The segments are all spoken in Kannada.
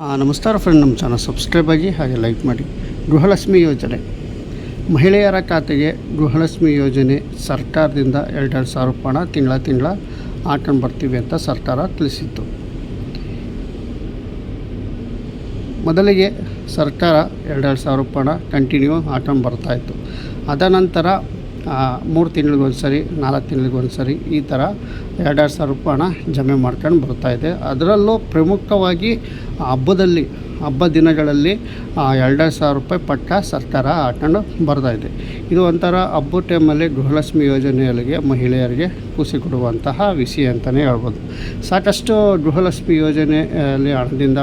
ನಮಸ್ಕಾರ ಫ್ರೆಂಡ್ ನಮ್ಮ ಚಾನಲ್ ಸಬ್ಸ್ಕ್ರೈಬ್ ಆಗಿ ಹಾಗೆ ಲೈಕ್ ಮಾಡಿ. ಗೃಹಲಕ್ಷ್ಮಿ ಯೋಜನೆ. ಮಹಿಳೆಯರ ಖಾತೆಗೆ ಗೃಹಲಕ್ಷ್ಮಿ ಯೋಜನೆ ಸರ್ಕಾರದಿಂದ ಎರಡೆರಡು ಸಾವಿರ ರೂಪಾಯಿನ ತಿಂಗಳ ತಿಂಗಳ ಹಾಕೊಂಡು ಬರ್ತೀವಿ ಅಂತ ಸರ್ಕಾರ ತಿಳಿಸಿತ್ತು. ಮೊದಲಿಗೆ ಸರ್ಕಾರ ಎರಡೆರಡು ಸಾವಿರ ರೂಪಾಯಿನ ಕಂಟಿನ್ಯೂ ಹಾಕೊಂಡು ಬರ್ತಾಯಿತ್ತು ಅದ ನಂತರ ಮೂರು ತಿಂಗಳಿಗೊಂದು ಸರಿ ನಾಲ್ಕು ತಿಂಗಳಿಗೊಂದು ಸರಿ ಈ ಥರ ಎರಡೆರಡು ಸಾವಿರ ರೂಪಾಯಿ ಹಣ ಜಮೆ ಮಾಡ್ಕೊಂಡು ಬರ್ತಾಯಿದೆ ಅದರಲ್ಲೂ ಪ್ರಮುಖವಾಗಿ ಹಬ್ಬದಲ್ಲಿ, ಹಬ್ಬ ದಿನಗಳಲ್ಲಿ ಎರಡೆರಡು ಸಾವಿರ ರೂಪಾಯಿ ಪಟ್ಟ ಸರ್ಕಾರ ಹಾಕೊಂಡು ಬರ್ತಾಯಿದೆ ಇದು. ಒಂಥರ ಹಬ್ಬ ಟೈಮಲ್ಲಿ ಗೃಹಲಕ್ಷ್ಮಿ ಯೋಜನೆಯಲ್ಲಿಗೆ ಮಹಿಳೆಯರಿಗೆ ಖುಷಿ ಕೊಡುವಂತಹ ವಿಷಯ ಅಂತಲೇ ಹೇಳ್ಬೋದು. ಸಾಕಷ್ಟು ಗೃಹಲಕ್ಷ್ಮಿ ಯೋಜನೆಯಲ್ಲಿ ಹಣದಿಂದ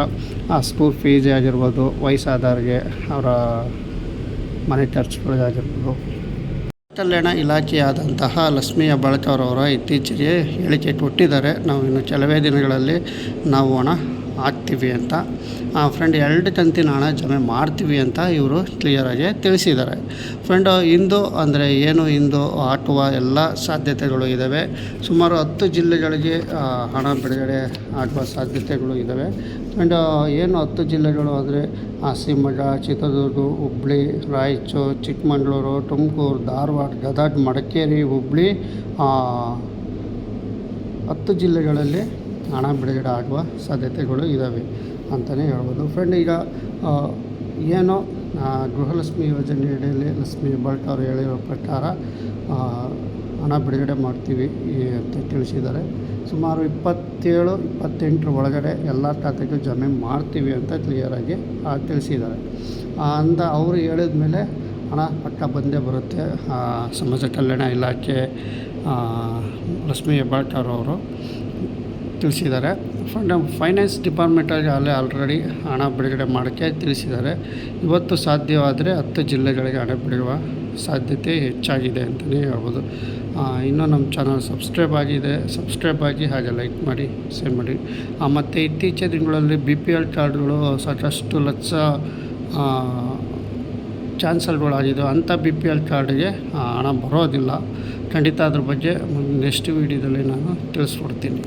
ಸ್ಕೂಲ್ ಫೀಸ್ ಆಗಿರ್ಬೋದು, ವಯಸ್ಸಾದವ್ರಿಗೆ ಅವರ ಮನೆ ಖರ್ಚುಗಳಿಗಾಗಿರ್ಬೋದು ಕಲ್ಯಾಣ ಇಲಾಖೆಯಾದಂತಹ ಲಕ್ಷ್ಮೀ ಹೆಬ್ಬಾಳ್ಕರ್ ಇತ್ತೀಚೆಗೆ ಹೇಳಿಕೆ ಕೊಟ್ಟಿದ್ದಾರೆ. ನಾವು ಇನ್ನು ಕೆಲವೇ ದಿನಗಳಲ್ಲಿ ನಾವು ಹಣ ಹಾಕ್ತೀವಿ ಅಂತ. ಫ್ರೆಂಡ್ ಎರಡು ಕಂತಿನ ಹಣ ಜಮೆ ಮಾಡ್ತೀವಿ ಅಂತ ಇವರು ಕ್ಲಿಯರಾಗಿ ತಿಳಿಸಿದ್ದಾರೆ. ಫ್ರೆಂಡ್ ಇಂದು ಅಂದರೆ ಏನು ಇಂದು ಹಾಕುವ ಎಲ್ಲ ಸಾಧ್ಯತೆಗಳು ಇದ್ದಾವೆ ಸುಮಾರು ಹತ್ತು ಜಿಲ್ಲೆಗಳಿಗೆ ಆ, ಹಣ ಬಿಡುಗಡೆ ಆಗುವ ಸಾಧ್ಯತೆಗಳು ಇದ್ದಾವೆ ಆ್ಯಂಡ್ ಏನು ಹತ್ತು ಜಿಲ್ಲೆಗಳು ಅಂದರೆ ಶಿವಮೊಗ್ಗ ಚಿತ್ರದುರ್ಗ ಹುಬ್ಳಿ ರಾಯಚೂರು ಚಿಕ್ಕಮಗಳೂರು ತುಮಕೂರು ಧಾರವಾಡ ಗದಗ ಮಡಿಕೇರಿ ಹುಬ್ಳಿ ಆ, ಹತ್ತು ಜಿಲ್ಲೆಗಳಲ್ಲಿ ಹಣ ಬಿಡುಗಡೆ ಆಗುವ ಸಾಧ್ಯತೆಗಳು ಇದ್ದಾವೆ ಅಂತಲೇ ಹೇಳ್ಬೋದು. ಫ್ರೆಂಡ್ ಈಗ ಏನೋ ಗೃಹಲಕ್ಷ್ಮಿ ಯೋಜನೆಯಡಿಯಲ್ಲಿ ಲಕ್ಷ್ಮಿ ಹೆಬ್ಬಾಳ್ಕರ್ ಅವರು ಹೇಳಿರೋ ಪ್ರಕಾರ ಹಣ ಬಿಡುಗಡೆ ಮಾಡ್ತೀವಿ ಅಂತ ತಿಳಿಸಿದ್ದಾರೆ. ಸುಮಾರು ಇಪ್ಪತ್ತೇಳು, ಇಪ್ಪತ್ತೆಂಟರ ಒಳಗಡೆ ಎಲ್ಲ ಖಾತೆಗೂ ಜಮೆ ಮಾಡ್ತೀವಿ ಅಂತ ಕ್ಲಿಯರಾಗಿ ತಿಳಿಸಿದ್ದಾರೆ. ಅಂದ ಅವರು ಹೇಳಿದ ಮೇಲೆ ಹಣ ಪಕ್ಕ ಬಂದೇ ಬರುತ್ತೆ. ಸಮಾಜ ಕಲ್ಯಾಣ ಇಲಾಖೆ ಲಕ್ಷ್ಮೀ ಹೆಬ್ಬಾಳ್ಕರ್ ಅವರು ತಿಳಿಸಿದ್ದಾರೆ. ಫಂಡ್ ಫೈನಾನ್ಸ್ ಡಿಪಾರ್ಟ್ಮೆಂಟಲ್ಲಿ ಅಲ್ಲೇ ಆಲ್ರೆಡಿ ಹಣ ಬಿಡುಗಡೆ ಮಾಡೋಕ್ಕೆ ತಿಳಿಸಿದ್ದಾರೆ. ಇವತ್ತು ಸಾಧ್ಯವಾದರೆ ಹತ್ತು ಜಿಲ್ಲೆಗಳಿಗೆ ಹಣ ಬಿಡುವ ಸಾಧ್ಯತೆ ಹೆಚ್ಚಾಗಿದೆ ಅಂತಲೇ ಹೇಳ್ಬೋದು. ಇನ್ನೂ ನಮ್ಮ ಚಾನಲ್ ಸಬ್ಸ್ಕ್ರೈಬ್ ಆಗಿದೆ. ಸಬ್ಸ್ಕ್ರೈಬ್ ಆಗಿ ಹಾಗೆ ಲೈಕ್ ಮಾಡಿ ಶೇರ್ ಮಾಡಿ. ಮತ್ತು ಇತ್ತೀಚಿನ ದಿನಗಳಲ್ಲಿ ಬಿ ಪಿ ಎಲ್ ಕಾರ್ಡ್ಗಳು ಸಾಕಷ್ಟು ಲಕ್ಷ ಚಾನ್ಸಲ್ಗಳಾಗಿದ್ದು ಅಂಥ ಬಿ ಪಿ ಎಲ್ ಕಾರ್ಡ್ಗೆ ಹಣ ಬರೋದಿಲ್ಲ. ಖಂಡಿತ ಅದ್ರ ಬಗ್ಗೆ ನೆಕ್ಸ್ಟ್ ವೀಡಿಯೋದಲ್ಲಿ ನಾನು ತಿಳಿಸ್ಕೊಡ್ತೀನಿ.